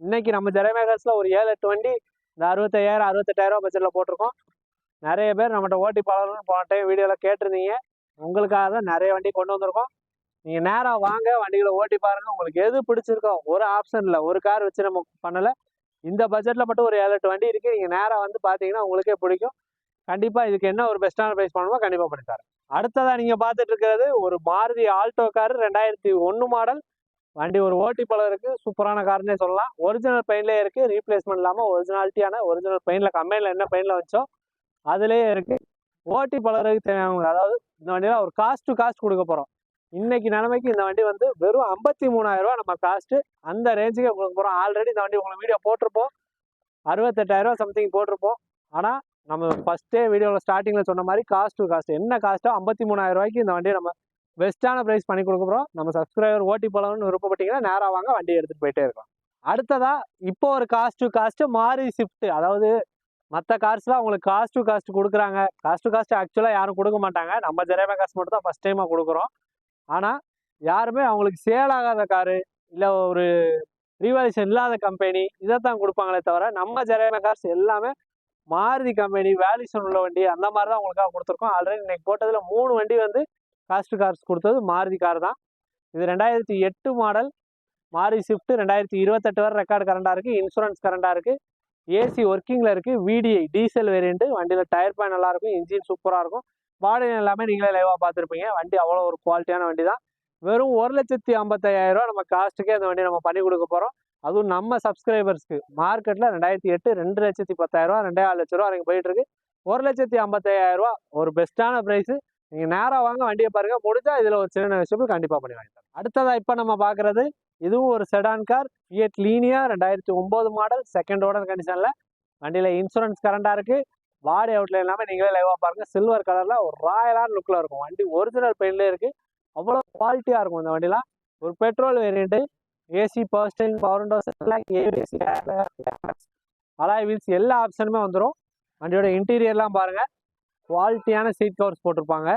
இன்னைக்கு நம்ம ஜெரமேகர்ஸில் ஒரு ஏழு எட்டு வண்டி இந்த அறுபத்தையாயிரம் அறுபத்தெட்டாயிரம் ரூபா பட்ஜெட்டில் போட்டிருக்கோம். நிறைய பேர் நம்மகிட்ட ஓட்டி பழகணும்னு போன டைம் வீடியோவில் கேட்டிருந்தீங்க. உங்களுக்காக தான் நிறைய வண்டி கொண்டு வந்திருக்கோம். நீங்கள் நேராக வாங்க வண்டிகளை ஓட்டி பாருங்கள் உங்களுக்கு எது பிடிச்சிருக்கோ ஒரு ஆப்ஷன் இல்லை ஒரு கார் வச்சு நம்ம பண்ணலை. இந்த பட்ஜெட்டில் மட்டும் ஒரு ஏழு எட்டு வண்டி இருக்குது நீங்கள் நேராக வந்து பார்த்தீங்கன்னா உங்களுக்கே பிடிக்கும். கண்டிப்பாக இதுக்கு என்ன ஒரு பெஸ்ட்டான ப்ரைஸ் பண்ணுமோ கண்டிப்பாக பண்ணித்தரேன் அடுத்ததாக நீங்கள் பார்த்துட்டு இருக்கிறது ஒரு மாருதி ஆல்டோ கார் ரெண்டாயிரத்தி ஒன்று மாடல் வண்டி ஒரு ஓட்டி பலருக்கு சூப்பரான காருன்னே சொல்லலாம். ஒரிஜினல் பெயின்லேயே இருக்குது ரீப்ளேஸ்மெண்ட் இல்லாமல் ஒரிஜினாலிட்டியான ஒரிஜினல் பெயினில் கம்பெனியில் என்ன பெயினில் வச்சோ அதுலேயே இருக்குது ஓட்டி பழகிறதுக்கு தேவையான அதாவது இந்த வண்டியில் ஒரு காஸ்ட் டு காஸ்ட் கொடுக்க போகிறோம் இன்னைக்கு நிலைமைக்கு இந்த வண்டி வந்து வெறும் ஐம்பத்தி மூணாயிரம் ரூபா நம்ம காஸ்ட்டு அந்த ரேஞ்சுக்கு உங்களுக்கு போகிறோம் ஆல்ரெடி இந்த வண்டி உங்களுக்கு வீடியோ போட்டிருப்போம். அறுபத்தெட்டாயிரம் ரூபா சம்திங் போட்டிருப்போம். ஆனால் நம்ம ஃபஸ்ட்டே வீடியோவில் ஸ்டார்டிங்கில் சொன்ன மாதிரி காஸ்ட் டு காஸ்ட் என்ன காஸ்ட்டோ ஐம்பத்தி மூணாயிரம் ரூபாய்க்கு இந்த வண்டியை நம்ம பெஸ்ட்டான ப்ரைஸ் பண்ணி கொடுக்குறோம் நம்ம சப்ஸ்கிரைபர் ஓட்டி போகலாம்னு விருப்பப்பட்டீங்கன்னா நேராக வாங்க வண்டி எடுத்துகிட்டு போயிட்டே இருக்கலாம். அடுத்ததா இப்போ ஒரு காஸ்ட் டு காஸ்ட்டு மாறி ஷிஃப்ட் அதாவது மற்ற கார்ஸ்லாம் உங்களுக்கு காஸ்ட் டு காஸ்ட் கொடுக்குறாங்க. காஸ்ட் டு காஸ்ட் ஆக்சுவலாக யாரும் கொடுக்க மாட்டாங்க. நம்ம ஜெரேமா காசு மட்டும் தான் ஃபஸ்ட் டைமாக கொடுக்குறோம். ஆனால் யாருமே அவங்களுக்கு சேல் ஆகாத காரு இல்லை ஒரு ரீவால்யூஷன் இல்லாத கம்பெனி இதை தான் கொடுப்பாங்களே தவிர நம்ம ஜெரையான கார்ஸ் எல்லாமே மாருதி கம்பெனி வேல்யூஷன் உள்ள வண்டி அந்த மாதிரி தான் உங்களுக்காக கொடுத்துருக்கோம். ஆல்ரெடி இன்னைக்கு போட்டதில் மூணு வண்டி வந்து காஸ்ட் கார்ஸ் கொடுத்தது மாருதி கார் தான். இது ரெண்டாயிரத்தி எட்டு மாடல் மாருதி ஸ்விஃப்ட் ரெண்டாயிரத்தி இருபத்தெட்டு வரை ரெக்கார்டு கரண்டாக இருக்குது இன்சூரன்ஸ் கரண்டாக இருக்குது ஏசி ஒர்க்கிங்கில் இருக்குது விடிஐ டீசல் வேரியண்ட்டு வண்டியில் டயர் பேன் நல்லாயிருக்கும் இன்ஜின் சூப்பராக இருக்கும். வாடகை எல்லாமே நீங்களே லைவாக பார்த்துருப்பீங்க. வண்டி அவ்வளோ ஒரு குவாலிட்டியான வண்டி தான். வெறும் ஒரு லட்சத்தி ஐம்பத்தாயிரம் நம்ம காஸ்ட்டுக்கே அந்த வண்டி நம்ம பண்ணி கொடுக்க போகிறோம் அதுவும் நம்ம சப்ஸ்கிரைபர்ஸ்க்கு மார்க்கெட்டில் ரெண்டாயிரத்தி எட்டு ரெண்டு லட்சத்தி பத்தாயிரரூவா ரெண்டாயிரம் லட்ச ரூபா வரைக்கும் போயிட்டுருக்கு ஒரு லட்சத்தி ஐம்பத்தாயிரம் ரூபா ஒரு பெஸ்ட்டான ப்ரைஸு நீங்கள் நேராக வாங்க வண்டியை பாருங்கள் முடிஞ்சா இதில் ஒரு சின்ன விஷயம் கண்டிப்பாக பண்ணி வாங்கி தரேன். அடுத்ததாக இப்போ நம்ம பார்க்குறது இதுவும் ஒரு செடான் கார் ஃபியட் லீனியா ரெண்டாயிரத்தி ஒம்பது மாடல் செகண்ட் ஓனர் கண்டிஷனில் வண்டியில் இன்சூரன்ஸ் கரண்டாக இருக்குது பாடி அவுட்ல இல்லாமல் நீங்களே லைவாக பாருங்கள் சில்வர் கலரில் ஒரு ராயலான லுக்கில் இருக்கும் வண்டி ஒரிஜினல் பெயின்லேயே இருக்குது அவ்வளோ குவாலிட்டியாக இருக்கும் இந்த வண்டிலாம் ஒரு petrol variant AC power steering power windows எல்லாம் ஏசி அலாய் வீல்ஸ் எல்லா ஆப்ஷனுமே வந்துடும் வண்டியோட இன்டீரியர்லாம் பாருங்கள் குவாலிட்டியான சீட் கவர்ஸ் போட்டிருப்பாங்க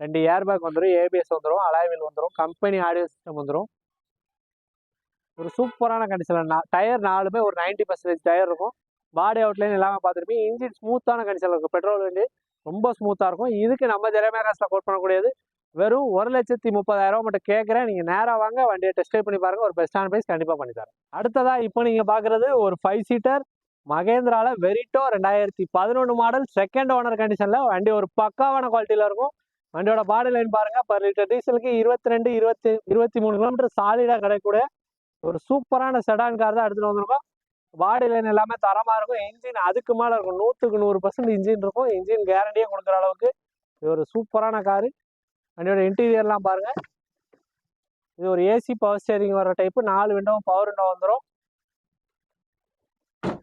ரெண்டு ஏர் பேக் வந்துடும் ஏபிஎஸ் வந்துடும் அலாய் வீல் வந்துடும் கம்பெனி ஆடியோ சிஸ்டம் வந்துடும் ஒரு சூப்பரான கண்டிஷனில் டயர் நாலுமே ஒரு 90% பர்சன்டேஜ் டயர் இருக்கும் பாடி அவுட்லைன் எல்லாமே பார்த்துருப்பீங்க. இன்ஜின் ஸ்மூத்தான கண்டிஷனில் இருக்கும். பெட்ரோல் வண்டி ரொம்ப ஸ்மூத்தாக இருக்கும். இதுக்கு நம்ம ஜெரமே காசில் கோட் பண்ணக்கூடியது வெறும் ஒரு லட்சத்தி முப்பதாயிரம் மட்டும் கேட்குறேன். நீங்கள் நேராக வாங்க வண்டியை டெஸ்ட் ட்ரைவ் பண்ணி பாருங்கள் ஒரு பெஸ்ட்டான ப்ரைஸ் கண்டிப்பாக பண்ணித்தரேன் அடுத்ததாக இப்போ நீங்கள் பார்க்குறது ஒரு ஃபைவ் சீட்டர் மகேந்திரால வெரிட்டோ ரெண்டாயிரத்தி பதினொன்று மாடல் செகண்ட் ஓனர் கண்டிஷனில் வண்டி ஒரு பக்காவான குவாலிட்டியில் இருக்கும். வண்டியோட பாடி லைன் பாருங்க. பர் லிட்டர் டீசலுக்கு இருபத்தி ரெண்டு இருபத்தி இருபத்தி மூணு கிலோமீட்டர் சாலிடாக கிடைக்கக்கூடிய ஒரு சூப்பரான செடான் கார் தான் எடுத்துகிட்டு வந்திருக்கோம். பாடி லைன் எல்லாமே தரமாக இருக்கும். இன்ஜின் அதுக்கு மேலே இருக்கும். நூற்றுக்கு நூறு பர்சன்ட் இன்ஜின் இருக்கும். இன்ஜின் கேரண்டியே கொடுக்குற அளவுக்கு இது ஒரு சூப்பரான காரு வண்டியோட இன்டீரியர்லாம் பாருங்க. இது ஒரு ஏசி பவர் ஸ்டேரிங் வர டைப்பு நாலு விண்டோவும் பவர் விண்டோ வந்துடும்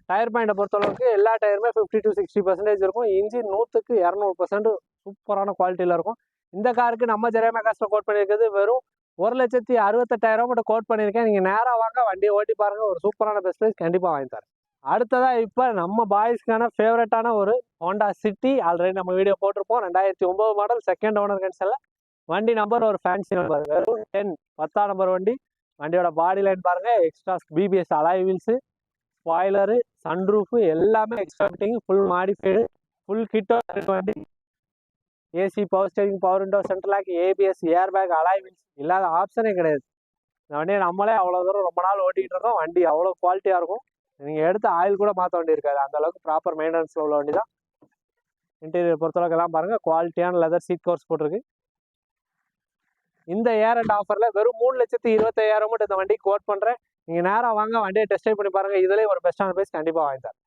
டயர் பாயிண்டை பொறுத்தளவுக்கு எல்லா டயருமே ஃபிஃப்டி டு சிக்ஸ்டி பர்சன்டேஜ் இருக்கும். இன்ஜின் நூற்றுக்கு இரநூறு பர்சன்ட் சூப்பரான குவாலிட்டியில் இருக்கும். இந்த காருக்கு நம்ம ஜெரேமே காசில் கோட் பண்ணியிருக்கிறது வெறும் ஒரு லட்சத்தி அறுபத்தெட்டாயிரம் மட்டும் கோட் பண்ணியிருக்கேன். நீங்கள் நேராக வாங்க வண்டியை ஓட்டி பாருங்கள் ஒரு சூப்பரான பெஸ்ட் ப்ரைஸ் கண்டிப்பாக வாங்கி தரேன். அடுத்ததாக இப்போ நம்ம பாய்ஸ்க்கான ஃபேவரட்டான ஒரு ஹோண்டா சிட்டி ஆல்ரெடி நம்ம வீடியோ போட்டிருப்போம். ரெண்டாயிரத்தி ஒம்பது மாடல் செகண்ட் ஓனர் கன்சலில் வண்டி நம்பர் ஒரு ஃபேன்சி நம்பர் வெறும் டென் பத்தாம் நம்பர் வண்டி. வண்டியோட பாடி லைன் பாருங்கள் extra BBS alloy wheels spoiler sunroof எல்லாமே extra fitting full modified full கிட்டோ வண்டி. AC power steering power window central lock ABS air bag alignments இல்லாத ஆப்ஷனே கிடையாது. இந்த வண்டியை நம்மளே அவ்வளோ தூரம் ரொம்ப நாள் ஓட்டிகிட்டு இருக்கோம் வண்டி அவ்வளோ குவாலிட்டியாக இருக்கும். நீங்கள் எடுத்து ஆயில் கூட மாற்ற வேண்டி இருக்காது அந்தளவுக்கு ப்ராப்பர் மெயின்டெனன்ஸில் உள்ள வண்டி தான். இன்டீரியர் பொறுத்தளவுக்கு எல்லாம் பாருங்கள் குவாலிட்டியான லெதர் சீட் கோர்ஸ் போட்டிருக்கு. இந்த ஏர் அண்ட் ஆஃபரில் வெறும் மூணு லட்சத்து இருபத்தையாயிரம் மட்டும் இந்த வண்டி கோட் பண்ணுறேன் நீங்கள் நேராக வாங்க. வண்டியை டெஸ்ட் பண்ணி பாருங்கள் இதுலேயே ஒரு பெஸ்ட்டான பிரைஸ் கண்டிப்பாக வாங்கி தரேன்.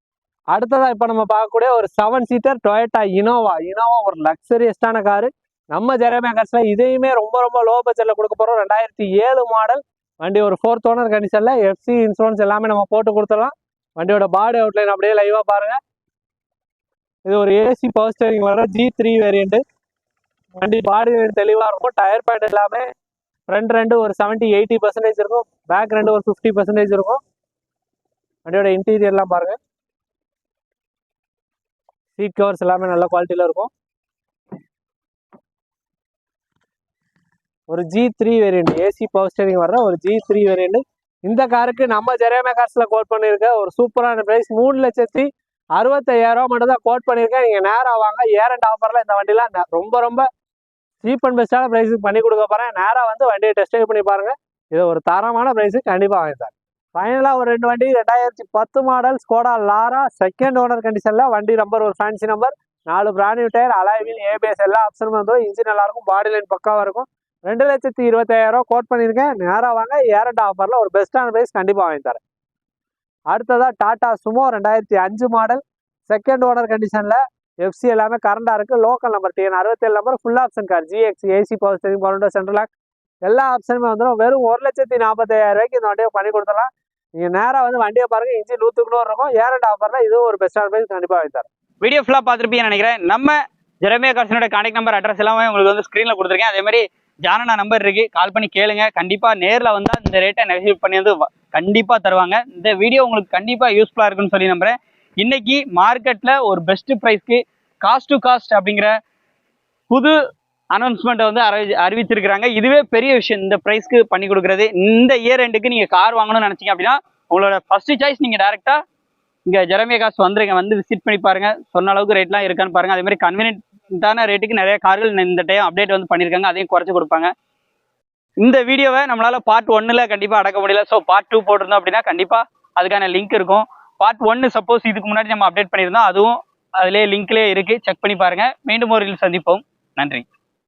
அடுத்ததாக இப்போ நம்ம பார்க்கக்கூடிய ஒரு seven seater Toyota Innova Innova ஒரு லக்ஸரியஸ்டான காரு நம்ம ஜெரமே இதையுமே ரொம்ப ரொம்ப லோ பட்ஜெட்டில் கொடுக்க போகிறோம் ரெண்டாயிரத்தி ஏழு மாடல் வண்டி ஒரு ஃபோர்த் ஓனர் கண்டிஷனில் எஃப்சி இன்சூரன்ஸ் எல்லாமே நம்ம போட்டு கொடுத்துடலாம். வண்டியோட பாடி அவுட்லைன் அப்படியே லைவாக பாருங்கள் இது ஒரு ஏசி பவர் ஸ்டேரிங் வர ஜி த்ரீ வேரியண்ட்டு வண்டி பாடி தெளிவாக இருக்கும். டயர் பேட் எல்லாமே ஃப்ரண்ட் ரெண்டு ஒரு செவன்ட்டி எயிட்டி பர்சன்டேஜ் இருக்கும். பேக் ரெண்டு ஒரு ஃபிஃப்டி பர்சன்டேஜ் இருக்கும். வண்டியோட இன்டீரியர்லாம் பாருங்கள் சீட் கவர்ஸ் எல்லாமே நல்ல குவாலிட்டியில் இருக்கும். ஒரு G three variant AC power steering வர்ற ஒரு ஜி த்ரீ வேரியண்ட் இந்த காருக்கு நம்ம ஜெரேமே கார்ஸில் கோட் பண்ணியிருக்க. ஒரு சூப்பரான ப்ரைஸ் மூணு லட்சத்தி அறுபத்தையாயிரம் மட்டும் தான் கோட் பண்ணியிருக்கேன். நீங்கள் நேராக வாங்க. ஏர் அண்ட் ஆஃபரில் இந்த வண்டிலாம் ரொம்ப ரொம்ப சீப் அண்ட் பெஸ்ட்டான ப்ரைஸுக்கு பண்ணி கொடுக்க போகிறேன் நேராக வந்து வண்டியை டெஸ்ட் பண்ணி பாருங்கள் இது ஒரு தரமான ப்ரைஸுக்கு கண்டிப்பாக வாங்கி தரேன். ஃபைனலாக ஒரு ரெண்டு வண்டி ரெண்டாயிரத்தி பத்து model Skoda Laura second owner கண்டிஷனில் வண்டி நம்பர் ஒரு ஃபேன்சி நம்பர் நாலு பிராண்ட் டயர் அலாய்வில் ஏபிஎஸ் எல்லா ஆப்ஷனும் வந்துடும் இன்ஜின் நல்லாயிருக்கும் பாடி லைன் பக்காவாக இருக்கும். ரெண்டு லட்சத்தி இருபத்தாயிரம் கோட் பண்ணியிருக்கேன். நேராக வாங்க ஏரண்ட் ஆஃபரில் ஒரு பெஸ்ட்டான ப்ரைஸ் கண்டிப்பாக வாங்கி தரேன். அடுத்ததாக டாடா சுமோ ரெண்டாயிரத்தி அஞ்சு மாடல் செகண்ட் ஓனர் கண்டிஷனில் எஃப்சி எல்லாமே கரண்டாக இருக்குது லோக்கல் நம்பர் டிஎன் அறுபத்தேழு number full option car GX AC power steering power central எல்லா ஆப்ஷனுமே வந்துடும் வெறும் ஒரு லட்சத்தி நாற்பத்தாயிரம் ரூபாய்க்கு இந்த வண்டியை பண்ணி கொடுத்துடலாம். நீங்கள் நேராக வந்து வண்டியை பாருங்க இன்ஜின் நூற்றுக்கு நூறு இருக்கும். ஏரண்ட் ஆஃபரில் இதுவும் ஒரு பெஸ்ட்டான ப்ரைஸ் கண்டிப்பாக வாங்கி தரேன். வீடியோ ஃபுல்லாக பார்த்துருப்பீங்கன்னு நினைக்கிறேன். நம்ம ஜெரமியா கார்சனோட கான்டாக்ட் நம்பர் அட்ரஸ் எல்லாமே உங்களுக்கு வந்து ஸ்க்ரீனில் கொடுத்துருக்கேன். அதே மாதிரி ஜானனா நம்பர் இருக்கு. கால் பண்ணி கேளுங்க. கண்டிப்பா நேர்ல வந்தா இந்த ரேட்டை நெகோசியேட் பண்ணி வந்து கண்டிப்பாக கண்டிப்பா தருவாங்க. இந்த வீடியோ உங்களுக்கு கண்டிப்பா யூஸ்ஃபுல்லா இருக்குன்னு சொல்லி நம்புறேன். இன்னைக்கு மார்க்கெட்ல ஒரு பெஸ்ட் ப்ரைஸ்க்கு காஸ்ட் டு காஸ்ட் அப்படிங்கிற புது அனௌன்ஸ்மெண்ட்டை வந்து அறிவி அறிவிச்சிருக்கிறாங்க. இதுவே பெரிய விஷயம். இந்த ப்ரைஸ்க்கு பண்ணி கொடுக்குறது. இந்த இயர் ரெண்டுக்கு நீங்கள் கார் வாங்கணும்னு நினச்சிங்க அப்படின்னா உங்களோட ஃபஸ்ட்டு சாய்ஸ் நீங்கள் டேரெக்டாக இங்கே ஜெரமியா காசு வந்துருங்க. வந்து விசிட் பண்ணி பாருங்கள் சொன்ன அளவுக்கு ரேட்லாம் இருக்கான்னு பாருங்கள் அதே மாதிரி கன்வீனியன்ட்டான ரேட்டுக்கு நிறைய கார்கள் இந்த டைம் அப்டேட் வந்து பண்ணியிருக்காங்க அதையும் குறைச்சி கொடுப்பாங்க. இந்த வீடியோவை நம்மளால் பார்ட் ஒன்றில் கண்டிப்பாக அடக்க முடியல. ஸோ பார்ட் டூ போட்டிருந்தோம் அப்படின்னா கண்டிப்பாக அதுக்கான லிங்க் இருக்கும். பார்ட் ஒன்று சப்போஸ் இதுக்கு முன்னாடி நம்ம அப்டேட் பண்ணியிருந்தோம். அதுவும் அதிலே லிங்க்லேயே இருக்குது செக் பண்ணி பாருங்கள் மீண்டும் ஒரு சந்திப்போம். நன்றி.